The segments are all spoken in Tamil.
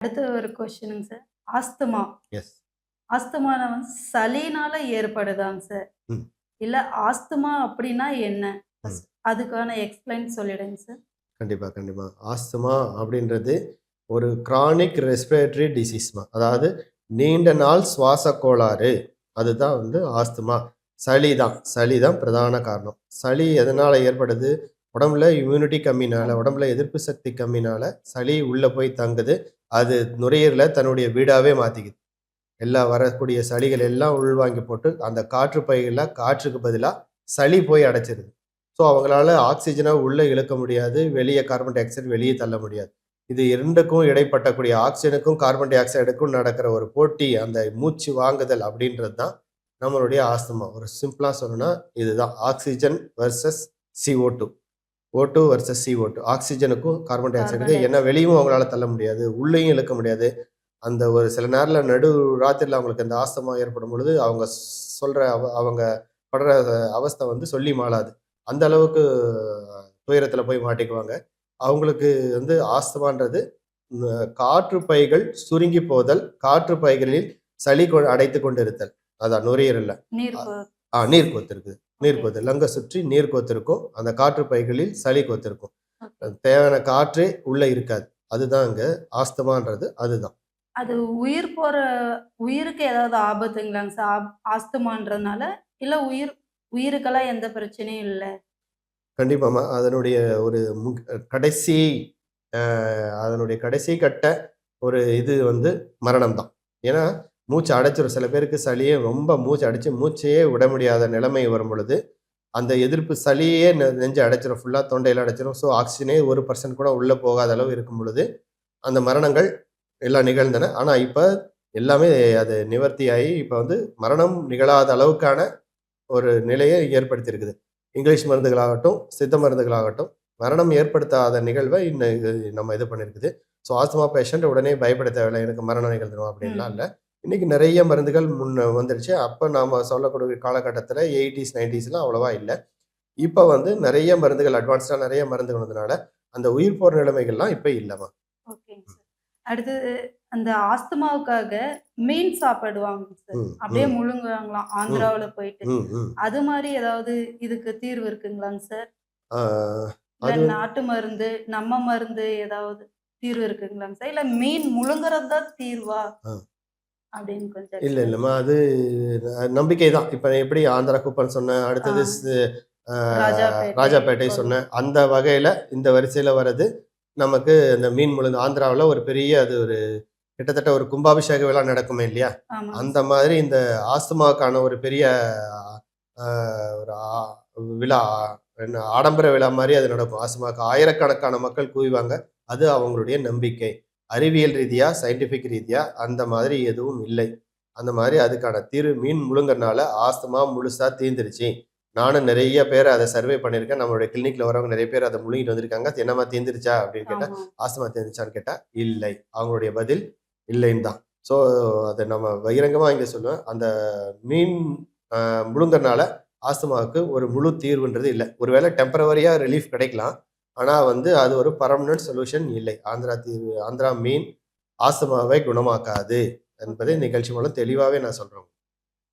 அடுத்த ஒரு கொஸ்டினுங்க சார் ஆஸ்துமா. எஸ் ஆஸ்துமான வந்து சளினால ஏற்படுதாங்க சார். இல்ல ஆஸ்துமா அப்படின்னா என்ன. அதுக்கான எக்ஸ்பிளைன் சொல்லிடுங்க சார் கண்டிப்பாக கண்டிப்பாக ஆஸ்துமா அப்படின்றது ஒரு கிரானிக் ரெஸ்பிரேட்டரி டிசீஸ்மா அதாவது நீண்ட நாள் சுவாச கோளாறு. அதுதான் வந்து ஆஸ்துமா. சளி தான் சளி தான் பிரதான காரணம். சளி எதனால் ஏற்படுது? உடம்புல இம்யூனிட்டி கம்மினால உடம்புல எதிர்ப்பு சக்தி கம்மினால சளி உள்ளே போய் தங்குது. அது நுரையீரலை தன்னுடைய வீடாகவே மாற்றிக்குது எல்லா வரக்கூடிய சளிகள் எல்லாம் உள்வாங்கி போட்டு அந்த காற்று பைகளில் காற்றுக்கு பதிலாக சளி போய் அடைச்சிருது. ஸோ அவங்களால ஆக்சிஜனை உள்ளே இழுக்க முடியாது வெளியே கார்பன் டை ஆக்சைடு வெளியே தள்ள முடியாது. இது இரண்டுக்கும் இடைப்பட்டக்கூடிய ஆக்சிஜனுக்கும் கார்பன் டை ஆக்சைடுக்கும் நடக்கிற ஒரு போட்டி அந்த மூச்சு வாங்குதல் அப்படின்றது தான் நம்மளுடைய ஆஸ்துமா. ஒரு சிம்பிளாக சொல்லணும்னா இதுதான். Oxygen versus CO two. O two versus CO2 two ஆக்சிஜனுக்கும் carbon dioxide. என்ன வெளியும் அவங்களால தள்ள முடியாது. உள்ளேயும் இழுக்க முடியாது. அந்த ஒரு சில நேரத்தில் நடு ராத்திரியில் அவங்களுக்கு அந்த ஆஸ்துமா ஏற்படும் பொழுது அவங்க சொல்கிற அவ அவங்க படுற அவஸ்தை வந்து சொல்லி மாளாது. அந்த அளவுக்கு துயரத்தில் போய் மாட்டிக்குவாங்க. அவங்களுக்கு வந்து ஆஸ்துமான்றது காற்று பைகள் சுருங்கி போதல் காற்று பைகளில் சளி அடைத்து கொண்டு இருத்தல் அதான் நுரையீரல்ல. நீர் கொ- ஆ நீர் கொத்து இருக்குது நீர் கொத்து லங்க சுற்றி நீர் கொத்து இருக்கும். அந்த காற்று பைகளில் சளி கொத்து இருக்கும். தேவையான காற்றே உள்ள இருக்காது. அதுதான் அங்க ஆஸ்துமான்றது. அதுதான். அது உயிர் போற உயிருக்கு ஏதாவது ஆபத்துங்களாங்க சார்? ஆஸ்துமான்றதுனால இல்ல உயிர் உயிருக்கெல்லாம் எந்த பிரச்சனையும் இல்ல? கண்டிப்பாமா அதனுடைய ஒரு கடைசி அதனுடைய கடைசி கட்ட ஒரு இது வந்து மரணம் தான் ஏன்னா மூச்சு அடைச்சிரும் சில பேருக்கு சளியே ரொம்ப மூச்சு அடைச்சு மூச்சையே விட முடியாத நிலைமை வரும் பொழுது அந்த எதிர்ப்பு சளியே நெ- நெஞ்சு அடைச்சிரும். ஃபுல்லாக தொண்டையில் அடைச்சிரும். ஸோ ஆக்சிஜனே ஒரு பர்சன்ட் கூட உள்ளே போகாத அளவு இருக்கும் பொழுது அந்த மரணங்கள் எல்லாம் நிகழ்ந்தன. ஆனால் இப்போ எல்லாமே அது நிவர்த்தியாகி இப்போ வந்து மரணம் நிகழாத அளவுக்கான ஒரு நிலையை ஏற்படுத்தியிருக்குது. இங்கிலீஷ் மருந்துகளாகட்டும் சித்த மருந்துகளாகட்டும் மரணம் ஏற்படுத்தாத நிகழ்வை இன்னும் நம்ம இது பண்ணியிருக்குது. ஸோ ஆஸ்துமா பேஷண்ட் உடனே பயப்பட தேவையில்லை. எனக்கு மரணம் நிகழ்ந்துடும் அப்படின்லாம். இல்லை. இன்னைக்கு நிறைய மருந்துகள் முன்ன வந்துருச்சு. அப்போ நாம் சொல்லக்கூடிய காலகட்டத்தில் எயிட்டிஸ் நைன்டிஸ்லாம் அவ்வளோவா இல்லை. இப்போ வந்து நிறைய மருந்துகள் அட்வான்ஸ்டாக நிறைய மருந்துகள் வந்ததுனால அந்த உயிர் போர் நிலைமைகள்லாம் இப்போ இல்லைம்மா. அடுத்தது அந்த ஆஸ்துமாவுக்காக மீன் சாப்பிடுவாங்க சார் அப்படியே. முழுங்குவாங்களாம் ஆந்திராவுல போயிட்டு. அது மாதிரி ஏதாவது இதுக்கு தீர்வு இருக்குங்களாங்க சார் நாட்டு மருந்து நம்ம மருந்து ஏதாவது தீர்வு இருக்குங்களாங்க சார் இல்ல மீன் முழுங்குறது தான் தீர்வா இல்லை இல்லைம்மா அது நம்பிக்கை தான் இப்போ எப்படி ஆந்திரா குப்பன் சொன்னேன் அடுத்தது கோவில். சொன்னேன். அந்த வகையில் இந்த வரிசையில் வர்றது நமக்கு இந்த மீன் முழுந்து ஆந்திராவில் ஒரு பெரிய அது ஒரு கிட்டத்தட்ட ஒரு கும்பாபிஷேக விழா நடக்குமே இல்லையா? அந்த மாதிரி இந்த ஆஸ்துமாவுக்கான ஒரு பெரிய ஆஹ், ஒரு விழா என்ன ஆடம்பர விழா மாதிரி அது நடக்கும். ஆஸ்துமாவுக்கு ஆயிரக்கணக்கான மக்கள் குவிவாங்க. அது அவங்களுடைய நம்பிக்கை. அறிவியல் ரீதியா சயின்டிஃபிக் ரீதியா அந்த மாதிரி எதுவும் இல்லை. அந்த மாதிரி அதுக்கான தீர்வு மீன் முழுங்கறனால ஆஸ்துமா முழுசா தீந்துருச்சு நானும் நிறைய பேர் அதை சர்வே பண்ணியிருக்கேன். நம்மளுடைய கிளினிக்ல வரவங்க நிறைய பேர் அதை முழுங்கிட்டு வந்திருக்காங்க. என்னமா தீந்துருச்சா அப்படின்னு கேட்டா ஆமா. ஆஸ்துமா தீர்ந்துச்சான்னு கேட்டா இல்லை. அவங்களுடைய பதில் இல்லைன்னு தான். ஸோ அதை நம்ம பகிரங்கமாக இங்கே சொல்லுவேன். அந்த மீன் முழுங்கறனால ஆஸ்துமாவுக்கு ஒரு முழு தீர்வுன்றது இல்லை. ஒருவேளை டெம்பரவரியாக ரிலீஃப் கிடைக்கலாம். ஆனால் வந்து அது ஒரு பர்மனன்ட் சொல்யூஷன் இல்லை. ஆந்திரா தீர்வு ஆந்திரா மீன் ஆஸ்துமாவை குணமாக்காது என்பதை நிகழ்ச்சி மூலம் தெளிவாகவே நான் சொல்கிறேன்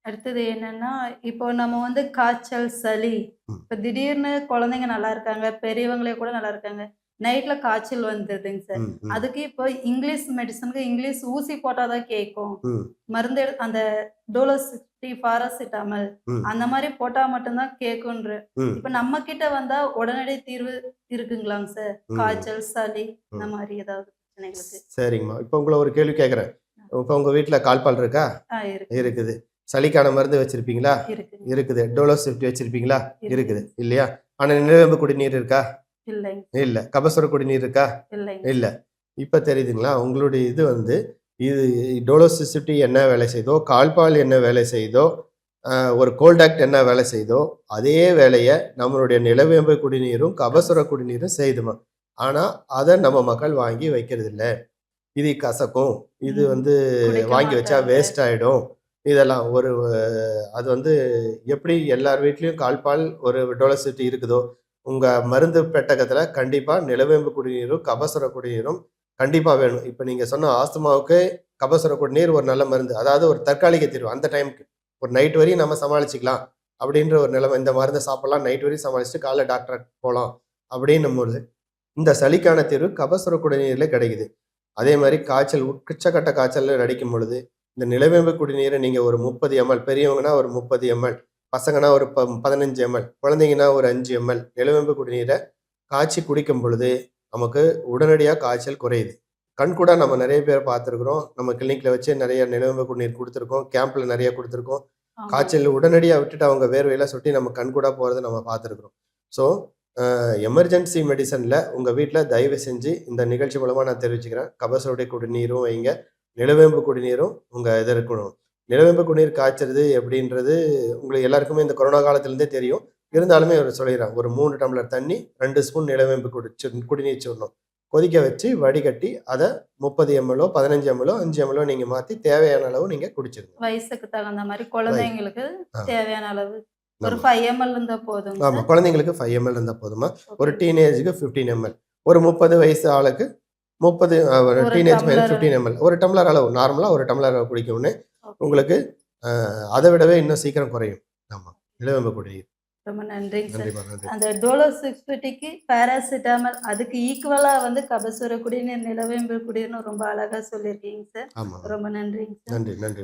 அடுத்தது என்னன்னா இப்போ நம்ம வந்து காய்ச்சல் சளி. இப்போ திடீர்னு குழந்தைங்க நல்லா இருக்காங்க பெரியவங்களே கூட நல்லா இருக்காங்க. நைட்ல காய்ச்சல் வந்துடுதுங்க சார். அதுக்கு இப்போ இங்கிலீஷ் மெடிசனுக்கு இங்கிலீஷ் ஊசி போட்டாதான் கேட்கும். மருந்து அந்த டோலோசிட்டி பாராசிட்டாமல். அந்த மாதிரி போட்டா மட்டும்தான் கேட்குன்ற ம். இப்ப நம்ம கிட்ட வந்தா உடனடி தீர்வு இருக்குங்களாங்க சார். காய்ச்சல் சளி இந்த. மாதிரி ஏதாவது பிரச்சனைகளுக்கு. சரிங்கம்மா. இப்போ உங்களை ஒரு கேள்வி கேட்குறேன் இப்போ உங்கள் வீட்டில் கால்பால் இருக்கா? இருக்குது. சளிக்கான மருந்து வச்சிருப்பீங்களா? இருக்குது. டோலோசிஃப்டி வச்சிருப்பீங்களா? இருக்கு. இருக்குது. இல்லையா? ஆனால் நிலவேம்பு குடிநீர் இருக்கா? இல்லை. கபசுர குடிநீர் இருக்கா? இல்லை. இப்போ தெரியுதுங்களா? உங்களுடைய இது வந்து இது டோலோசிசிட்டி என்ன வேலை செய்தோ கால்பால் என்ன வேலை செய்தோ ஒரு கோல்டாக்ட் என்ன வேலை செய்தோ அதே வேலையை நம்மளுடைய நிலவேம்பு குடிநீரும் கபசுர குடிநீரும் செய்துமா. ஆனால் அதை நம்ம மக்கள் வாங்கி வைக்கிறது இல்லை இது கசக்கும். இது. வந்து வாங்கி வச்சா. வேஸ்ட் ஆகிடும் இதெல்லாம் ஒரு அது வந்து எப்படி எல்லார் வீட்லேயும் கால்பால் ஒரு டோலோசிட்டி இருக்குதோ உங்கள் மருந்து பெட்டகத்தில் கண்டிப்பாக நிலவேம்பு குடிநீரும் கபசுர குடிநீரும் கண்டிப்பாக வேணும். இப்போ நீங்கள் சொன்ன ஆஸ்துமாவுக்கு கபசுர குடிநீர் ஒரு நல்ல மருந்து. அதாவது ஒரு தற்காலிக தீர்வு. அந்த டைமுக்கு. ஒரு நைட் வரையும் நம்ம சமாளிச்சிக்கலாம் அப்படின்ற ஒரு நிலைமை. இந்த மருந்தை சாப்பிடலாம். நைட் வரையும் சமாளிச்சுட்டு காலைல டாக்டர் போகலாம் அப்படின்னும் பொழுது இந்த சளிக்கான தீர்வு கபசுர குடிநீரில் கிடைக்குது. அதே மாதிரி காய்ச்சல் உச்சக்கட்ட காய்ச்சலில் நடிக்கும் பொழுது இந்த நிலவேம்பு குடிநீரை நீங்கள் ஒரு முப்பது எம்எல் பெரியவங்கன்னா ஒரு முப்பது எம்எல் பசங்கன்னா ஒரு ப பதினஞ்சு எம்எல் குழந்தைங்கன்னா ஒரு அஞ்சு எம்எல் நிலவேம்பு குடிநீரை காய்ச்சி குடிக்கும் பொழுது நமக்கு உடனடியாக காய்ச்சல் குறையுது. கண்கூட நம்ம நிறைய பேர் பார்த்துருக்குறோம். நம்ம கிளினிக்ல வச்சு நிறைய நிலவேம்பு குடிநீர் கொடுத்துருக்கோம். கேம்ப்ல நிறைய கொடுத்துருக்கோம். காய்ச்சல் உடனடியாக விட்டுட்டு அவங்க வேர்வையில சுட்டி நம்ம கண்கூட போகிறத நம்ம பார்த்துருக்குறோம். ஸோ எமர்ஜென்சி மெடிசனில் உங்கள் வீட்டில் தயவு செஞ்சு இந்த நிகழ்ச்சி மூலமாக நான் தெரிவிச்சுக்கிறேன். கபசுரடை குடிநீரும் வைங்க. நிலவேம்பு குடிநீரும் உங்கள் இது இருக்கணும். நிலவேம்பு குடிநீர் காய்ச்சறது எப்படின்றது உங்களுக்கு எல்லாருக்குமே இந்த கொரோனா காலத்துலேருந்தே தெரியும். இருந்தாலுமே அவர் சொல்லிடுறேன் ஒரு மூணு டம்ளர் தண்ணி ரெண்டு ஸ்பூன் நிலவேம்பு குடிச்சு குடிநீர் சொல்லணும் கொதிக்க வச்சு வடிகட்டி அதை முப்பது எம்எல்ஓ பதினஞ்சு எம்எல்ஓ அஞ்சு எம்எல்ஓ நீங்கள் மாற்றி தேவையான அளவு நீங்கள் குடிச்சிருங்க. வயசுக்கு தகுந்த மாதிரி குழந்தைங்களுக்கு. தேவையான அளவு. ஒரு ஆமா. ஃபைவ் எம்எல் இருந்தா போதும் ஆமாம் குழந்தைங்களுக்கு ஃபைவ் எம்எல் இருந்தால் போதுமா? ஒரு டீனேஜுக்கு ஃபிஃப்டீன் எம்எல் ஒரு முப்பது வயசு ஆளுக்கு முப்பது டீனேஜ் பையன். ஃபிஃப்டீன் எம்எல் ஒரு டம்ளர் அளவு நார்மலாக ஒரு டம்ளர் அளவு குடிக்கணும்னு உங்களுக்கு அதை விடவே இன்னும் சீக்கிரம் குறையும். ஆமாம் நிலவேம்பு குடிநீர் ரொம்ப நன்றிங்க சார். அந்த டோலோ சிக்ஸ் ஃபிஃப்டிக்கு பேராசிட்டாமல் அதுக்கு ஈக்குவலா வந்து கபசுர குடிநீர் நிலவேம்பு குடிநீர்னு ரொம்ப அழகா சொல்லியிருக்கீங்க சார். ரொம்ப நன்றிங்க சார். நன்றி நன்றி.